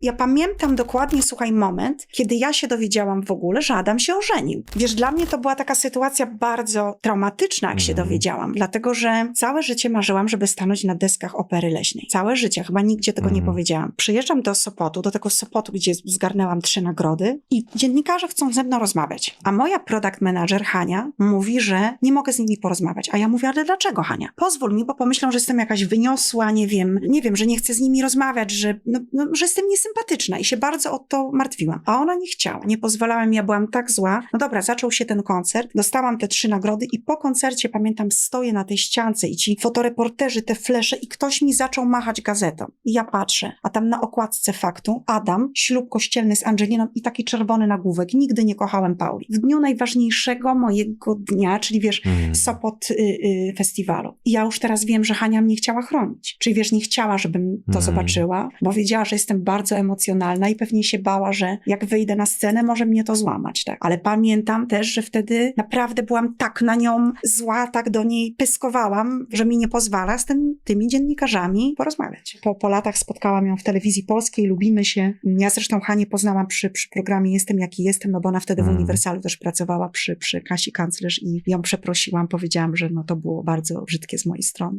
Ja pamiętam dokładnie, słuchaj, moment, kiedy ja się dowiedziałam w ogóle, że Adam się ożenił. Wiesz, dla mnie to była taka sytuacja bardzo traumatyczna, jak się Mhm. dowiedziałam, dlatego że całe życie marzyłam, żeby stanąć na deskach opery leśnej. Całe życie, chyba nigdzie tego nie Mhm. powiedziałam. Przyjeżdżam do Sopotu, do tego Sopotu, gdzie zgarnęłam trzy nagrody i dziennikarze chcą ze mną rozmawiać. A moja product manager Hania mówi, że nie mogę z nimi porozmawiać. A ja mówię, ale dlaczego Hania? Pozwól mi, bo pomyślą, że jestem jakaś wyniosła, nie wiem, nie wiem, że nie chcę z nimi rozmawiać, że, no, no, że jestem niesympatyczna i się bardzo o to martwiłam. A ona nie chciała, nie pozwalałem, ja byłam tak zła. No dobra, zaczął się ten koncert, dostałam te trzy nagrody i po koncercie, pamiętam, stoję na tej ściance i ci fotoreporterzy, te flesze i ktoś mi zaczął machać gazetą. I ja patrzę, a tam na okładce faktu Adam, ślub kościelny z Angeliną i taki czerwony nagłówek. Nigdy nie kochałem Pauli. W dniu najważniejszego mojego dnia, czyli wiesz, Mm. Sopot y, y, festiwalu. I ja już teraz wiem, że Hania mnie chciała chronić. Czyli wiesz, nie chciała, żebym to Mhm. zobaczyła, bo wiedziała, że jestem bardzo emocjonalna i pewnie się bała, że jak wyjdę na scenę, może mnie to złamać, tak? Ale pamiętam też, że wtedy naprawdę byłam tak na nią zła, tak do niej pyskowałam, że mi nie pozwala z tym, tymi dziennikarzami porozmawiać. Po, po latach spotkałam ją w telewizji polskiej, lubimy się. Ja zresztą Hanię poznałam przy, przy programie Jestem jaki jestem, no bo ona wtedy w Mhm. Uniwersalu też pracowała przy, przy Kasi Kanclerz i ją przeprosiłam, powiedziałam, że no to było bardzo brzydkie z mojej strony.